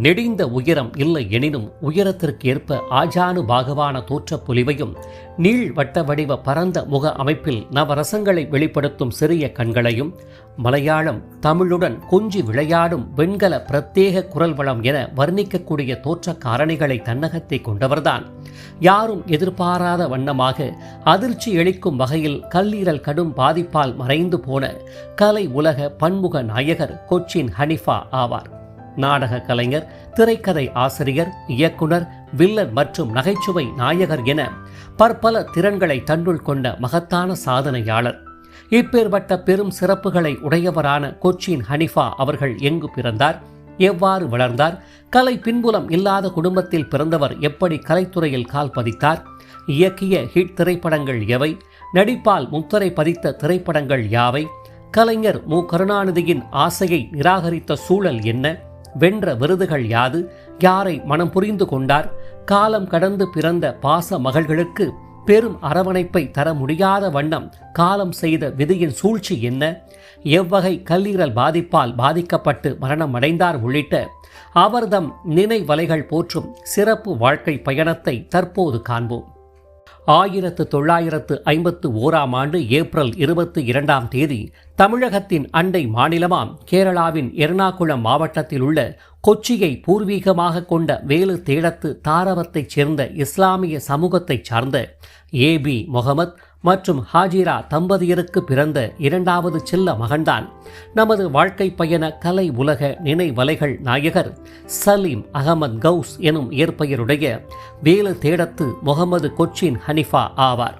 நெடிந்த உயரம் இல்லை எனினும் உயரத்திற்கு ஏற்ப ஆஜானு பாகவான தோற்றப் பொலிவையும் நீள் வட்ட வடிவ பரந்த முக அமைப்பில் நவரசங்களை வெளிப்படுத்தும் சிறிய கண்களையும் மலையாளம் தமிழுடன் கொஞ்சி விளையாடும் வெண்கல பிரத்யேக குரல் வளம் என வர்ணிக்கக்கூடிய தோற்ற காரணிகளை தன்னகத்தை கொண்டவர்தான். யாரும் எதிர்பாராத வண்ணமாக அதிர்ச்சி அளிக்கும் வகையில் கல்லீரல் கடும் பாதிப்பால் மறைந்து போன கலை உலக பன்முக நாயகர் கொச்சின் ஹனிஃபா ஆவார். நாடக கலைஞர் திரைக்கதை ஆசிரியர் இயக்குனர் வில்லன் மற்றும் நகைச்சுவை நாயகர் என பற்பல திறன்களை தன்னுள் கொண்ட மகத்தான சாதனையாளர். இப்பேற்பட்ட பெரும் சிறப்புகளை உடையவரான கொச்சின் ஹனிஃபா அவர்கள் எங்கு பிறந்தார் எவ்வாறு வளர்ந்தார் கலை பின்புலம் இல்லாத குடும்பத்தில் பிறந்தவர் எப்படி கலைத்துறையில் கால் பதித்தார் இயக்கிய ஹிட் திரைப்படங்கள் எவை நடிப்பால் முத்திரை பதித்த திரைப்படங்கள் யாவை கலைஞர் மு. கருணாநிதியின் ஆசையை நிராகரித்த சூழல் என்ன வென்ற விருதுகள் யாது? யாரை மனம் புரிந்து கொண்டார்? காலம் கடந்து பிறந்த பாச மகள்களுக்கு பெரும் அரவணைப்பை தர முடியாத வண்ணம் காலம் செய்த விதியின் சூழ்ச்சி என்ன? எவ்வகை கல்லீரல் பாதிப்பால் பாதிக்கப்பட்டு மரணம் அடைந்தார் உள்ளிட்ட அவர்தம் நினைவலைகள் போற்றும் சிறப்பு வாழ்க்கை பயணத்தை தற்போது காண்போம். ஆயிரத்து தொள்ளாயிரத்து ஐம்பத்து ஓராம் ஆண்டு ஏப்ரல் இருபத்தி இரண்டாம் தேதி தமிழகத்தின் அண்டை மாநிலமாம் கேரளாவின் எர்ணாகுளம் மாவட்டத்தில் உள்ள கொச்சியை பூர்வீகமாக கொண்ட வேலு தேடத்து தாரவத்தைச் சேர்ந்த இஸ்லாமிய சமூகத்தைச் சார்ந்த ஏபி முகமது மற்றும் ஹாஜிரா தம்பதியருக்கு பிறந்த இரண்டாவது செல்ல மகன்தான். நமது வாழ்க்கை பயண கலை உலக நினைவலைகள் நாயகர் சலீம் அகமது கவுஸ் எனும் இயற்பெயருடைய வேலு தேடத்து முகமது கொச்சின் ஹனிஃபா ஆவார்.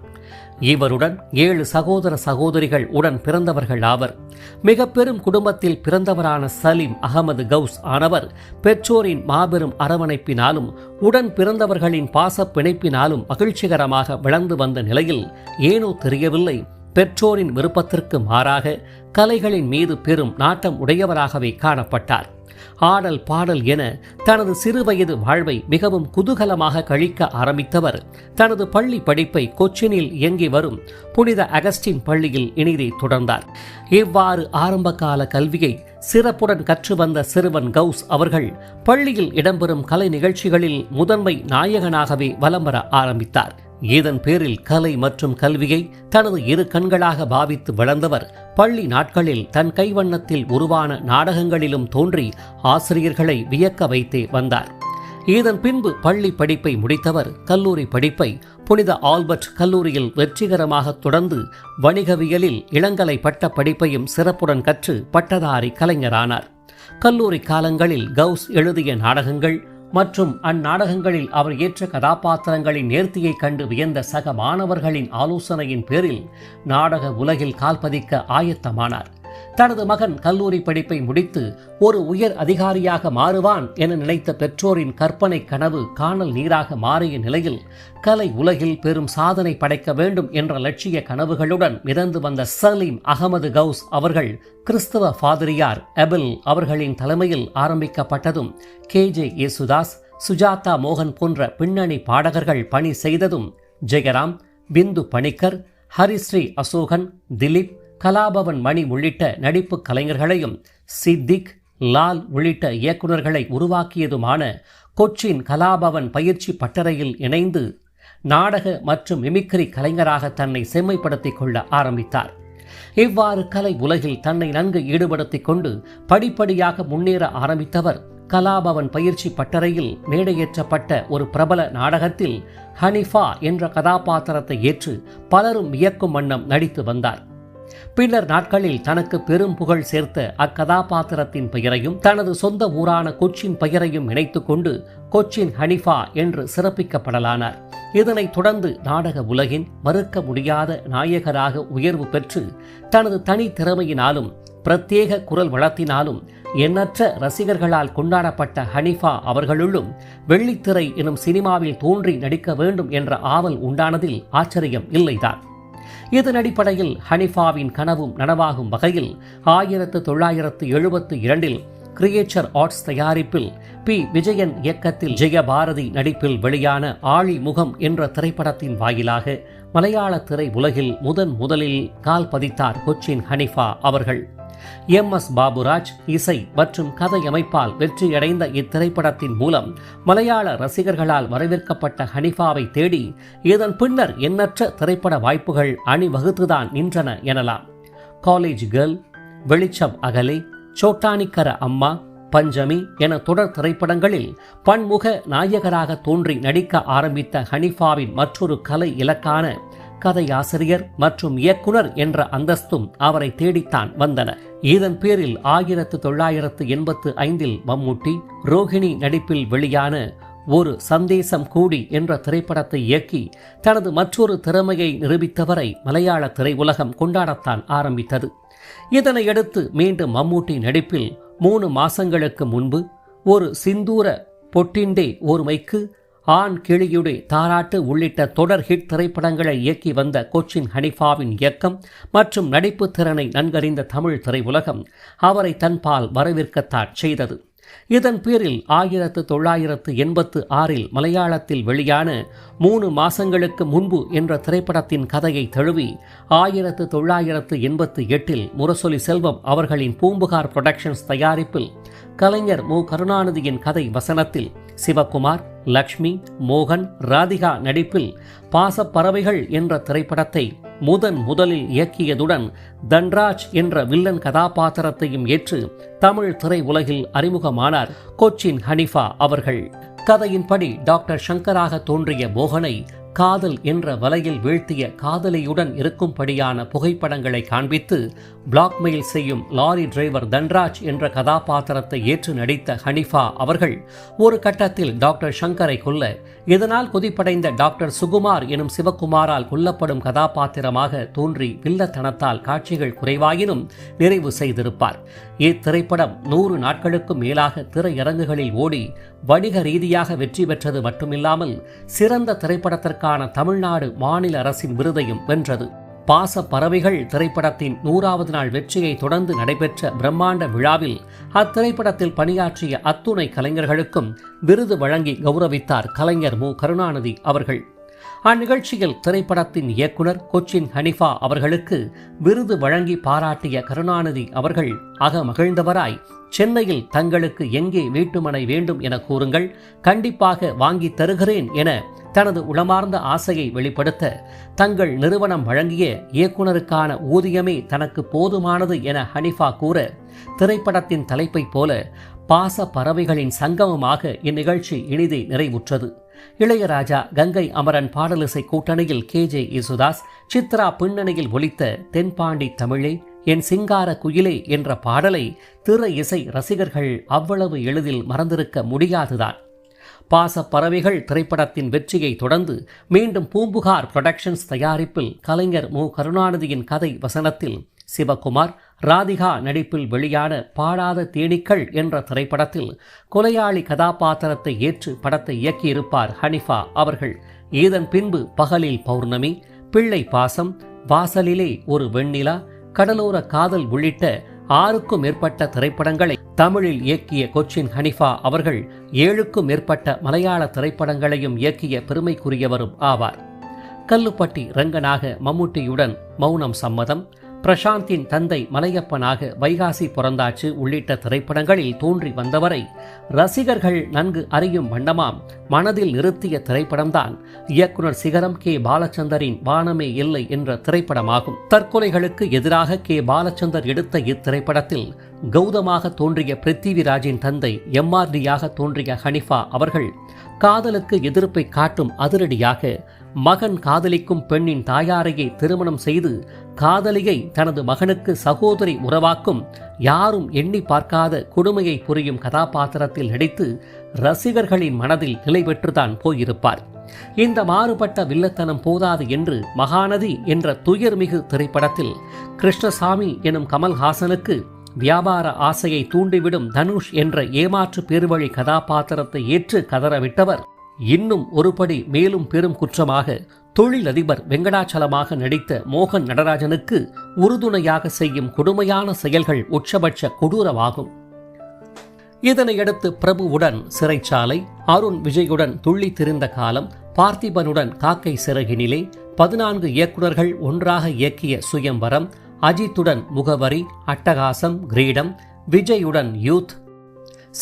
இவருடன் ஏழு சகோதர சகோதரிகள் உடன் பிறந்தவர்கள் ஆவர். மிக பெரும் குடும்பத்தில் பிறந்தவரான சலீம் அகமது கவுஸ் ஆனவர் பெற்றோரின் மாபெரும் அரவணைப்பினாலும் உடன் பிறந்தவர்களின் பாச பிணைப்பினாலும் மகிழ்ச்சிகரமாக விளந்து வந்த நிலையில் ஏனோ தெரியவில்லை. பெற்றோரின் விருப்பத்திற்கு மாறாக கலைகளின் மீது பெரும் நாட்டம் உடையவராகவே காணப்பட்டார். ஆடல் பாடல் என தனது சிறுவயது வாழ்வை மிகவும் குதூகலமாக கழிக்க ஆரம்பித்தவர். தனது பள்ளி படிப்பை கொச்சினில் இயங்கி வரும் புனித அகஸ்டின் பள்ளியில் இனிதை தொடர்ந்தார். இவ்வாறு ஆரம்பகால கல்வியை சிறப்புடன் கற்று வந்த சிறுவன் கவுஸ் அவர்கள் பள்ளியில் இடம்பெறும் கலை நிகழ்ச்சிகளில் முதன்மை நாயகனாகவே வலம் வர ஆரம்பித்தார். இதன் பேரில் கலை மற்றும் கல்வியை தனது இரு கண்களாக பாவித்து வளர்ந்தவர். பள்ளி நாட்களில் தன் கைவண்ணத்தில் உருவான நாடகங்களிலும் தோன்றி ஆசிரியர்களை வியக்க வைத்தே வந்தார். இதன் பின்பு பள்ளி படிப்பை முடித்தவர். கல்லூரி படிப்பை புனித ஆல்பர்ட் கல்லூரியில் வெற்றிகரமாக தொடர்ந்து வணிகவியலில் இளங்கலை பட்ட படிப்பையும் சிறப்புடன் கற்று பட்டதாரி கலைஞரானார். கல்லூரி காலங்களில் கவுஸ் எழுதிய நாடகங்கள் மற்றும் அந்நாடகங்களில் அவர் ஏற்ற கதாபாத்திரங்களின் நேர்த்தியை கண்டு வியந்த சக மாணவர்களின் ஆலோசனையின் பேரில் நாடக உலகில் கால்பதிக்க ஆயத்தமானார். தனது மகன் கல்லூரி படிப்பை முடித்து ஒரு உயர் அதிகாரியாக மாறுவான் என நினைத்த பெற்றோரின் கற்பனை கனவு காணல் நீராக மாறிய நிலையில் கலை உலகில் பெரும் சாதனை படைக்க வேண்டும் என்ற லட்சிய கனவுகளுடன் மிதந்து வந்த சலீம் அகமது கவுஸ் அவர்கள் கிறிஸ்தவ ஃபாதிரியார் எபில் அவர்களின் தலைமையில் ஆரம்பிக்கப்பட்டதும் கே. ஜே. யேசுதாஸ் சுஜாதா மோகன் போன்ற பின்னணி பாடகர்கள் பணி செய்ததும் ஜெயராம் பிந்து பணிக்கர் ஹரிஸ்ரீ அசோகன் திலீப் கலாபவன் மணி உள்ளிட்ட நடிப்பு கலைஞர்களையும் சித்திக் லால் உள்ளிட்ட இயக்குநர்களை உருவாக்கியதுமான கொச்சின் கலாபவன் பயிற்சி பட்டறையில் இணைந்து நாடக மற்றும் மிமிக்ரி கலைஞராக தன்னை செம்மைப்படுத்திக் கொள்ள ஆரம்பித்தார். இவ்வாறு கலை உலகில் தன்னை நன்கு ஈடுபடுத்திக் கொண்டு படிப்படியாக முன்னேற ஆரம்பித்தவர் கலாபவன் பயிற்சி பட்டறையில் மேடையேற்றப்பட்ட ஒரு பிரபல நாடகத்தில் ஹனிஃபா என்ற கதாபாத்திரத்தை ஏற்று பலரும் வியக்கும் வண்ணம் நடித்து வந்தார். பின்னர் நாட்களில் தனக்கு பெரும் புகழ் சேர்த்த அக்கதாபாத்திரத்தின் பெயரையும் தனது சொந்த ஊரான கொச்சின் பெயரையும் இணைத்துக் கொண்டு கொச்சின் ஹனிஃபா என்று சிறப்பிக்கப்படலானார். இதனைத் தொடர்ந்து நாடக உலகின் மறுக்க முடியாத நாயகராக உயர்வு பெற்று தனது தனி திறமையினாலும் பிரத்யேக குரல் வளத்தினாலும் எண்ணற்ற ரசிகர்களால் கொண்டாடப்பட்ட ஹனிஃபா அவர்களுள்ளும் வெள்ளித்திரை எனும் சினிமாவில் தோன்றி நடிக்க வேண்டும் என்ற ஆவல் உண்டானதில் ஆச்சரியம் இல்லைதான். இதன் அடிப்படையில் ஹனிஃபாவின் கனவும் நனவாகும் வகையில் ஆயிரத்து தொள்ளாயிரத்து எழுபத்து இரண்டில் கிரியேச்சர் ஆர்ட்ஸ் தயாரிப்பில் பி. விஜயன் இயக்கத்தில் ஜெயபாரதி நடிப்பில் வெளியான ஆழி முகம் என்ற திரைப்படத்தின் வாயிலாக மலையாள திரை உலகில் முதன் முதலில் கால் பதித்தார் கொச்சின் ஹனிஃபா அவர்கள். எம் எஸ் பாபுராஜ் இசை மற்றும் கதையமைப்பால் வெற்றியடைந்த இத்திரைப்படத்தின் மூலம் மலையாள ரசிகர்களால் வரவேற்கப்பட்ட ஹனிஃபாவை தேடி இதன் பின்னர் எண்ணற்ற திரைப்பட வாய்ப்புகள் அணிவகுத்துதான் நின்றன எனலாம். காலேஜ் கேர்ள் வெளிச்சம் அகலே சோட்டானிக்கர அம்மா பஞ்சமி என தொடர் திரைப்படங்களில் பன்முக நாயகராக தோன்றி நடிக்க ஆரம்பித்த ஹனிஃபாவின் மற்றொரு கலை இலக்கான கதையாசிரியர் மற்றும் இயக்குனர் என்ற அந்தஸ்தும் அவரை தேடித்தான் வந்தன. இதன் பேரில் ஆயிரத்து தொள்ளாயிரத்து எண்பத்து ஐந்தில் மம்முட்டி ரோஹிணி நடிப்பில் வெளியான ஒரு சந்தேசம் கூடி என்ற திரைப்படத்தை இயக்கி தனது மற்றொரு திறமையை நிரூபித்தவரை மலையாள திரையுலகம் கொண்டாடத்தான் ஆரம்பித்தது. இதனையடுத்து மீண்டும் மம்மூட்டி நடிப்பில் மூணு மாசங்களுக்கு முன்பு ஒரு சிந்தூர பொட்டிண்டே ஒருமைக்கு ஆண் கிளியுடை தாராட்டு உள்ளிட்ட தொடர் ஹிட் திரைப்படங்களை இயக்கி வந்த கொச்சின் ஹனிஃபாவின் இயக்கம் மற்றும் நடிப்பு திறனை நன்கறிந்த தமிழ் திரையுலகம் அவரை தன்பால் வரவேற்கத்தான் செய்தது. இதன் பேரில் ஆயிரத்து தொள்ளாயிரத்து எண்பத்து ஆறில் மலையாளத்தில் வெளியான மூணு மாசங்களுக்கு முன்பு என்ற திரைப்படத்தின் கதையை தழுவி ஆயிரத்து தொள்ளாயிரத்து எண்பத்து எட்டில் முரசொலி செல்வம் அவர்களின் பூம்புகார் புரொடக்ஷன்ஸ் தயாரிப்பில் கலைஞர் மு. கருணாநிதியின் கதை வசனத்தில் சிவகுமார் லக்ஷ்மி மோகன் ராதிகா நடிப்பில் பாசப்பறவைகள் என்ற திரைப்படத்தை முதன் முதலில் இயக்கியதுடன் தன்ராஜ் என்ற வில்லன் கதாபாத்திரத்தையும் ஏற்று தமிழ் திரை உலகில் அறிமுகமானார் கொச்சின் ஹனிஃபா அவர்கள். கதையின்படி டாக்டர் சங்கராக தோன்றிய மோகனை காதல் என்ற வலையில் வீழ்த்திய காதலியுடன் இருக்கும்படியான புகைப்படங்களை காண்பித்து பிளாக்மெயில் செய்யும் லாரி டிரைவர் தன்ராஜ் என்ற கதாபாத்திரத்தை ஏற்று நடித்த ஹனிஃபா அவர்கள் ஒரு கட்டத்தில் டாக்டர் சங்கரை கொல்ல இதனால் கொதிப்படைந்த டாக்டர் சுகுமார் எனும் சிவகுமாரால் கொல்லப்படும் கதாபாத்திரமாக தோன்றி வில்லத்தனத்தால் காட்சிகள் குறைவாயினும் நிறைவு செய்திருப்பார். இத்திரைப்படம் நூறு நாட்களுக்கும் மேலாக திரையரங்குகளில் ஓடி வணிக ரீதியாக வெற்றி பெற்றது மட்டுமில்லாமல் சிறந்த திரைப்படத்திற்கு திரைப்படத்திற்கான தமிழ்நாடு மாநில அரசின் விருதையும் வென்றது. பாச பறவைகள் திரைப்படத்தின் நூறாவது நாள் வெற்றியை தொடர்ந்து நடைபெற்ற பிரம்மாண்ட விழாவில் அத்திரைப்படத்தில் பணியாற்றிய அத்துணை கலைஞர்களுக்கும் விருது வழங்கி கௌரவித்தார் கலைஞர் மு. கருணாநிதி அவர்கள். அந்நிகழ்ச்சியில் திரைப்படத்தின் இயக்குனர் கொச்சின் ஹனிஃபா அவர்களுக்கு விருது வழங்கி பாராட்டிய கருணாநிதி அவர்கள் அக மகிழ்ந்தவராய். சென்னையில் தங்களுக்கு எங்கே வீட்டுமனை வேண்டும் என கூறுங்கள். கண்டிப்பாக வாங்கி தருகிறேன் என தனது உளமார்ந்த ஆசையை வெளிப்படுத்த தங்கள் நிறுவனம் வழங்கிய இயக்குனருக்கான ஊதியமே தனக்கு போதுமானது என ஹனிஃபா கூற திரைப்படத்தின் தலைப்பைப் போல பாச பறவைகளின் சங்கமமாக இந்நிகழ்ச்சி இனிதே நிறைவுற்றது. இளையராஜா கங்கை அமரன் பாடலிசை கூட்டணியில் கே. ஜே. யேசுதாஸ் சித்ரா பின்னணியில் ஒலித்த தென்பாண்டி தமிழே என் சிங்கார குயிலே என்ற பாடலை திற இசை ரசிகர்கள் அவ்வளவு எளிதில் மறந்திருக்க முடியாதுதான். பாச பறவைகள் திரைப்படத்தின் வெற்றியை தொடர்ந்து மீண்டும் பூம்புகார் புரொடக்ஷன்ஸ் தயாரிப்பில் கலைஞர் மு. கருணாநிதியின் கதை வசனத்தில் சிவகுமார் ராதிகா நடிப்பில் வெளியான பாடாத தேனீக்கள் என்ற திரைப்படத்தில் கொலையாளி கதாபாத்திரத்தை ஏற்று படத்தை இயக்கியிருப்பார் ஹனிஃபா அவர்கள். இதன் பின்பு பகலில் பௌர்ணமி பிள்ளை பாசம் வாசலிலே ஒரு வெண்ணிலா கடலோர காதல் உள்ளிட்ட ஆறுக்கும் மேற்பட்ட திரைப்படங்களை தமிழில் இயக்கிய கொச்சின் ஹனிஃபா அவர்கள் ஏழுக்கும் மேற்பட்ட மலையாள திரைப்படங்களையும் இயக்கிய பெருமைக்குரியவரும் ஆவார். கல்லுப்பட்டி ரங்கனாக மம்முட்டியுடன் மௌனம் சம்மதம் பிரசாந்தின் தந்தை மலையப்பனாக வைகாசி பிறந்தாச்சு உள்ளிட்ட திரைப்படங்களில் தோன்றி வந்தவரை ரசிகர்கள் நன்கு அறியும் வண்ணமாம். மனதில் நிறுத்திய திரைப்படம்தான். இயக்குனர் சிகரம் கே. பாலச்சந்தரின் வானமே இல்லை என்ற திரைப்படமாகும். தற்கொலைகளுக்கு எதிராக கே. பாலச்சந்தர் எடுத்த இத்திரைப்படத்தில் கௌதமாக தோன்றிய பிருத்திவிராஜின் தந்தை எம்ஆர்டியாக தோன்றிய ஹனிஃபா அவர்கள் காதலுக்கு எதிர்ப்பை காட்டும் அதிரடியாக மகன் காதலிக்கும் பெண்ணின் தாயாரையே திருமணம் செய்து காதலியை தனது மகனுக்கு சகோதரி உறவாக்கும் யாரும் எண்ணி பார்க்காத கொடுமையை புரியும் கதாபாத்திரத்தில் நடித்து ரசிகர்களின் மனதில் நிலை பெற்றுதான் போயிருப்பார். இந்த மாறுபட்ட வில்லத்தனம் போதாது என்று மகாநதி என்ற துயர்மிகு திரைப்படத்தில் கிருஷ்ணசாமி எனும் கமல்ஹாசனுக்கு வியாபார ஆசையை தூண்டிவிடும் தனுஷ் என்ற ஏமாற்று பெருவழி கதாபாத்திரத்தை ஏற்று கதறவிட்டவர் இன்னும் ஒருபடி மேலும் பெரும் குற்றமாக தொழிலதிபர் வெங்கடாச்சலமாக நடித்த மோகன் நடராஜனுக்கு உறுதுணையாக செய்யும் கொடுமையான செயல்கள் உச்சபட்ச கொடூரமாகும். இதனையடுத்து பிரபுவுடன் சிறைச்சாலை அருண் விஜயுடன் துள்ளி திரிந்த காலம் பார்த்திபனுடன் காக்கை சிறகினிலே பதினான்கு இயக்குநர்கள் ஒன்றாக இயக்கிய சுயம்பரம் அஜித்துடன் முகவரி அட்டகாசம் கிரீடம் விஜயுடன் யூத்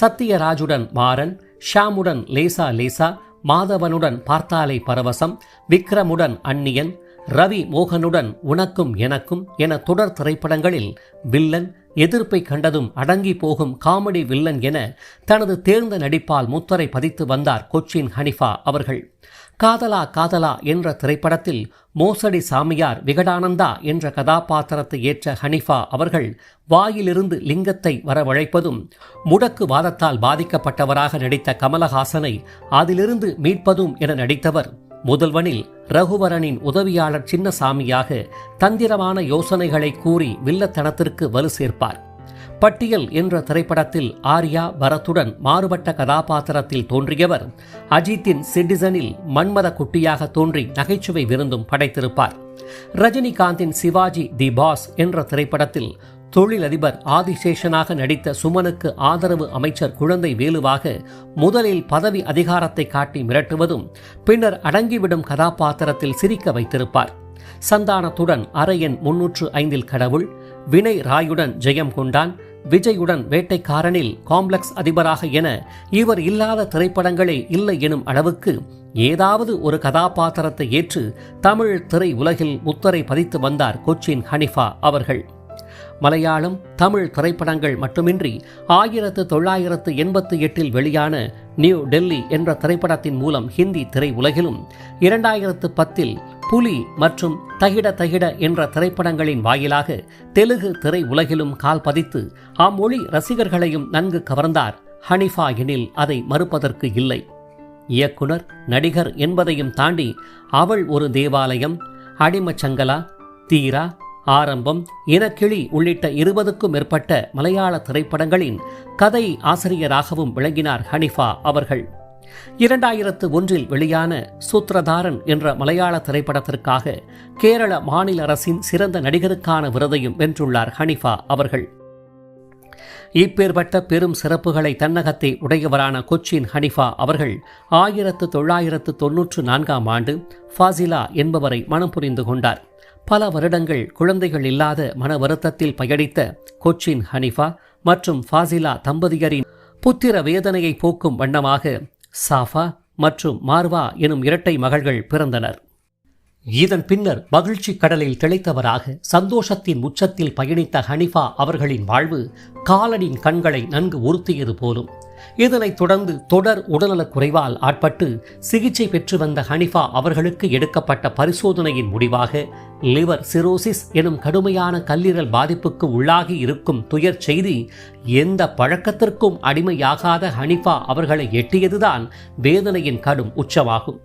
சத்யராஜுடன் மாறன் ஷாமுடன் லேசா லேசா மாதவனுடன் பார்த்தாலை பரவசம் விக்ரமுடன் அந்நியன் ரவி மோகனுடன் உனக்கும் எனக்கும் என தொடர் திரைப்படங்களில் வில்லன் எதிர்ப்பை கண்டதும் அடங்கி போகும் காமெடி வில்லன் என தனது தேர்ந்த நடிப்பால் முத்தரை பதித்து வந்தார் கொச்சின் ஹனிஃபா அவர்கள். காதலா காதலா என்ற திரைப்படத்தில் மோசடி சாமியார் விகடானந்தா என்ற கதாபாத்திரத்தை ஏற்ற ஹனிஃபா அவர்கள் வாயிலிருந்து லிங்கத்தை வரவழைப்பதும் முடக்கு வாதத்தால் பாதிக்கப்பட்டவராக நடித்த கமலஹாசனை அதிலிருந்து மீட்பதும் என நடித்தவர் முதல்வனில் ரகுவரனின் உதவியாளர் சின்னசாமியாக தந்திரமான யோசனைகளை கூறி வில்லத்தனத்திற்கு வலு சேர்ப்பார். பட்டியல் என்ற திரைப்படத்தில் ஆர்யா பரத்துடன் மாறுபட்ட கதாபாத்திரத்தில் தோன்றியவர். அஜித்தின் சிட்டிசனில் மன்மத குட்டியாக தோன்றி நகைச்சுவை விருந்தும் படைத்திருப்பார். ரஜினிகாந்தின் சிவாஜி தி பாஸ் என்ற திரைப்படத்தில் தொழிலதிபர் ஆதிசேஷனாக நடித்த சுமனுக்கு ஆதரவு அமைச்சர் குழந்தை வேலுவாக முதலில் பதவி அதிகாரத்தை காட்டி மிரட்டுவதும் பின்னர் அடங்கிவிடும் கதாபாத்திரத்தில் சிரிக்க வைத்திருப்பார். சந்தானத்துடன் அரையன் முன்னூற்று ஐந்தில் கடவுள் வினய் ராயுடன் ஜெயம் கொண்டான் விஜயுடன் வேட்டைக்காரனில் காம்ப்ளெக்ஸ் அதிபராக என இவர் இல்லாத திரைப்படங்களே இல்லை எனும் அளவுக்கு ஏதாவது ஒரு கதாபாத்திரத்தை ஏற்று தமிழ் திரை உலகில் முத்தரை பதித்து வந்தார் கொச்சின் ஹனிஃபா அவர்கள். மலையாளம் தமிழ் திரைப்படங்கள் மட்டுமின்றி ஆயிரத்து தொள்ளாயிரத்து எண்பத்தி எட்டில் வெளியான நியூ டெல்லி என்ற திரைப்படத்தின் மூலம் ஹிந்தி திரை உலகிலும் இரண்டாயிரத்து பத்தில் புலி மற்றும் தகிட தகிட என்ற திரைப்படங்களின் வாயிலாக தெலுகு திரை உலகிலும் கால் பதித்து அம்மொழி ரசிகர்களையும் நன்கு கவர்ந்தார் ஹனிஃபா எனில் அதை மறுப்பதற்கு இல்லை. இயக்குனர் நடிகர் என்பதையும் தாண்டி அவள் ஒரு தேவாலயம் அடிமச்சங்கலா தீரா ஆரம்பம் இனக்கிளி உள்ளிட்ட இருபதுக்கும் மேற்பட்ட மலையாள திரைப்படங்களின் கதை ஆசிரியராகவும் விளங்கினார் ஹனிஃபா அவர்கள். இரண்டாயிரத்து ஒன்றில் வெளியான சூத்ரதாரன் என்ற மலையாள திரைப்படத்திற்காக கேரள மாநில அரசின் சிறந்த நடிகருக்கான விருதையும் வென்றுள்ளார் ஹனிஃபா அவர்கள். இப்பேற்பட்ட பெரும் சிறப்புகளை தன்னகத்தை உடையவரான கொச்சின் ஹனிஃபா அவர்கள் ஆயிரத்து தொள்ளாயிரத்து தொன்னூற்று நான்காம் ஆண்டு ஃபாசிலா என்பவரை மனம் புரிந்து கொண்டார். பல வருடங்கள் குழந்தைகள் இல்லாத மன வருத்தத்தில் பயணித்த கொச்சின் ஹனிஃபா மற்றும் ஃபாசிலா தம்பதியரின் புத்திர வேதனையை போக்கும் வண்ணமாக சாஃபா மற்றும் மார்வா எனும் இரட்டை மகள்கள் பிறந்தனர். இதன் பின்னர் மகிழ்ச்சி கடலில் திளைத்தவராக சந்தோஷத்தின் உச்சத்தில் பயணித்த ஹனிஃபா அவர்களின் வாழ்வு காலனின் கண்களை நன்கு உறுத்தியது போலும். இதனைத் தொடர்ந்து தொடர் உடல்நலக் குறைவால் ஆட்பட்டு சிகிச்சை பெற்று வந்த ஹனிஃபா அவர்களுக்கு எடுக்கப்பட்ட பரிசோதனையின் முடிவாக லிவர் சிரோசிஸ் எனும் கடுமையான கல்லீரல் பாதிப்புக்கு உள்ளாகி இருக்கும் துயர் செய்தி எந்த பழக்கத்திற்கும் அடிமையாகாத ஹனிஃபா அவர்களை எட்டியதுதான் வேதனையின் கடும் உச்சமாகும்.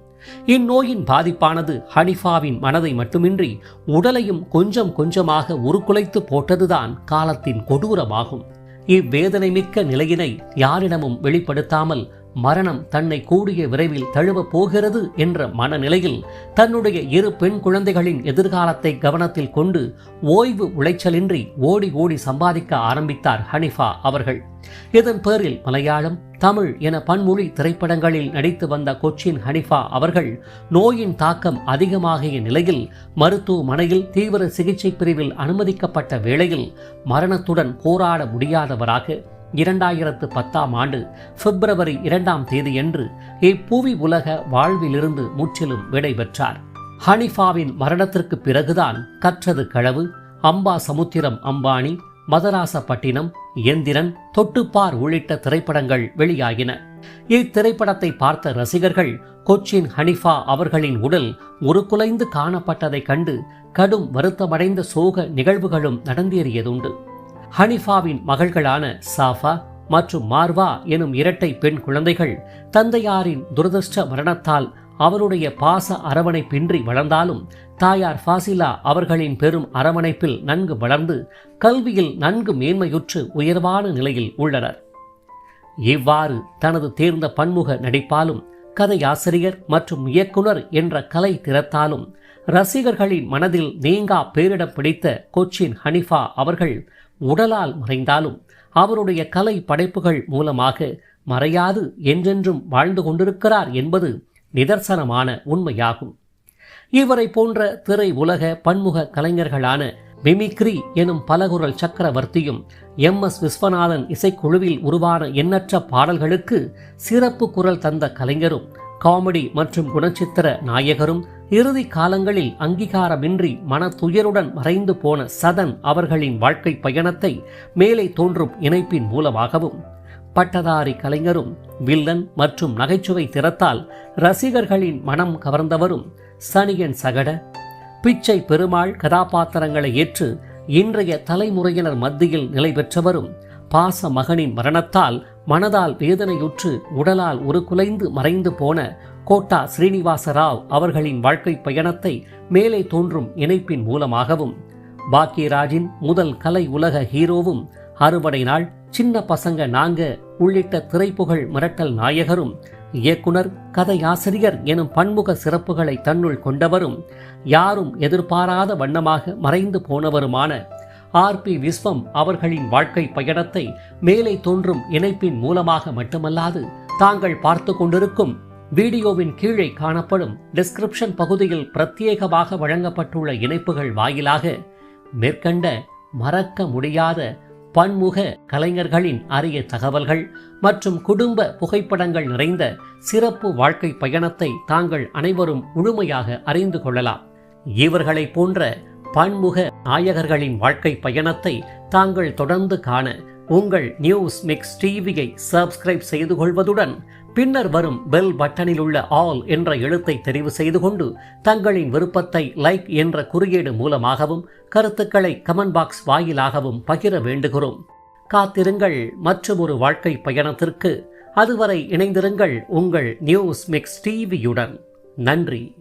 இந்நோயின் பாதிப்பானது ஹனிஃபாவின் மனதை மட்டுமின்றி உடலையும் கொஞ்சம் கொஞ்சமாக உருக்குலைத்து போட்டதுதான் காலத்தின் கொடூரமாகும். இவ்வேதனை மிக்க நிலையினை யாரிடமும் வெளிப்படுத்தாமல் மரணம் தன்னை கூடிய விரைவில் தழுவப் போகிறது என்ற மனநிலையில் தன்னுடைய இரு பெண் குழந்தைகளின் எதிர்காலத்தை கவனத்தில் கொண்டு ஓய்வு உளைச்சலின்றி ஓடி ஓடி சம்பாதிக்க ஆரம்பித்தார் ஹனிஃபா அவர்கள். இதன் பேரில் மலையாளம் தமிழ் என பன்மொழி திரைப்படங்களில் நடித்து வந்த கொச்சின் ஹனிஃபா அவர்கள் நோயின் தாக்கம் அதிகமாகிய நிலையில் மருத்துவமனையில் தீவிர சிகிச்சை பிரிவில் அனுமதிக்கப்பட்ட வேளையில் மரணத்துடன் போராட முடியாதவராக இரண்டாயிரத்து பத்தாம் ஆண்டு பிப்ரவரி இரண்டாம் தேதியன்று இப்புவி உலக வாழ்விலிருந்து முற்றிலும் விடைபெற்றார் ஹனிஃபாவின் மரணத்திற்கு பிறகுதான் கற்றது களவு அம்பா சமுத்திரம் அம்பானி மதராசப்பட்டினம் எந்திரன் தொட்டுப்பார் உள்ளிட்ட திரைப்படங்கள் வெளியாகின. இத்திரைப்படத்தை பார்த்த ரசிகர்கள் கொச்சின் ஹனிஃபா அவர்களின் உடல் ஒரு குலைந்து காணப்பட்டதைக் கண்டு கடும் வருத்தமடைந்த சோக நிகழ்வுகளும் நடந்தேறியதுண்டு. ஹனிஃபாவின் மகள்களான சாஃபா மற்றும் மார்வா எனும் இரட்டை பெண் குழந்தைகள் தந்தையாரின் துரதிருஷ்ட மரணத்தால் அவருடைய பாச அரவணைப்பின்றி வளர்ந்தாலும் தாயார் ஃபாசிலா அவர்களின் பெரும் அரவணைப்பில் நன்கு வளர்ந்து கல்வியில் நன்கு மேன்மையுற்று உயர்வான நிலையில் உள்ளனர். இவ்வாறு தனது தேர்ந்த பன்முக நடிப்பாலும் கதையாசிரியர் மற்றும் இயக்குனர் என்ற கலை திறத்தாலும் ரசிகர்களின் மனதில் நீங்கா பேரிடம் பிடித்த கொச்சின் ஹனிஃபா அவர்கள் உடலால் மறைந்தாலும் அவருடைய கலை படைப்புகள் மூலமாக மறையாது என்றென்றும் வாழ்ந்து கொண்டிருக்கிறார் என்பது நிதர்சனமான உண்மையாகும். இவரை போன்ற திரை உலக பன்முக கலைஞர்களான மிமிக்ரி எனும் பலகுரல் சக்கரவர்த்தியும் எம் எஸ் விஸ்வநாதன் இசைக்குழுவில் உருவான எண்ணற்ற பாடல்களுக்கு சிறப்பு குரல் தந்த கலைஞரும் காமெடி மற்றும் குணச்சித்திர நாயகரும் இறுதி காலங்களில் அங்கீகாரமின்றி மனத்துயருடன் மறைந்து போன சதன் அவர்களின் வாழ்க்கை பயணத்தை மேலே தோன்றும் இணைப்பின் மூலமாகவும் பட்டதாரி கலைஞரும் வில்லன் மற்றும் நகைச்சுவை திறத்தால் ரசிகர்களின் மனம் கவர்ந்தவரும் சனியன் சகட பிச்சை பெருமாள் கதாபாத்திரங்களை ஏற்று இன்றைய தலைமுறையினர் மத்தியில் நிலை பெற்றவரும் பாச மகனின் மரணத்தால் மனதால் வேதனையுற்று உடலால் உருக்குலைந்து மறைந்து போன கோட்டா ஸ்ரீனிவாச ராவ் அவர்களின் வாழ்க்கை பயணத்தை மேலே தோன்றும் இணைப்பின் மூலமாகவும் பாக்கியராஜின் முதல் கலை உலக ஹீரோவும் அறுவடை நாள் சின்ன பசங்க நாங்க உள்ளிட்ட திரைப்புகழ் மிரட்டல் நாயகரும் இயக்குனர் கதையாசிரியர் எனும் பன்முக சிறப்புகளை தன்னுள் கொண்டவரும் யாரும் எதிர்பாராத வண்ணமாக மறைந்து போனவருமான ஆர் பி விஸ்வம் அவர்களின் வாழ்க்கை பயணத்தை மேலே தோன்றும் இணைப்பின் மூலமாக மட்டுமல்லாது தாங்கள் பார்த்து கொண்டிருக்கும் வீடியோவின் கீழே காணப்படும் டிஸ்கிரிப்ஷன் பகுதியில் பிரத்யேகமாக வழங்கப்பட்டுள்ள இணைப்புகள் வாயிலாக மேற்கண்ட மறக்க முடியாத பன்முக கலைஞர்களின் அரிய தகவல்கள் மற்றும் குடும்ப புகைப்படங்கள் நிறைந்த சிறப்பு வாழ்க்கை பயணத்தை தாங்கள் அனைவரும் முழுமையாக அறிந்து கொள்ளலாம். இவர்களைப் போன்ற பன்முக நாயகர்களின் வாழ்க்கை பயணத்தை தாங்கள் தொடர்ந்து காண உங்கள் நியூஸ் மிக்ஸ் டிவியை சப்ஸ்கிரைப் செய்து கொள்வதுடன் பின்னர் வரும் பெல் பட்டனில் உள்ள ஆல் என்ற எழுத்தை தெரிவு செய்து கொண்டு தங்களின் விருப்பத்தை லைக் என்ற குறியீடு மூலமாகவும் கருத்துக்களை கமெண்ட் பாக்ஸ் வாயிலாகவும் பகிர வேண்டுகிறோம். காத்திருங்கள். மற்றும் ஒரு வாழ்க்கை பயணத்திற்கு அதுவரை இணைந்திருங்கள் உங்கள் நியூஸ் மிக்ஸ் டிவியுடன் நன்றி.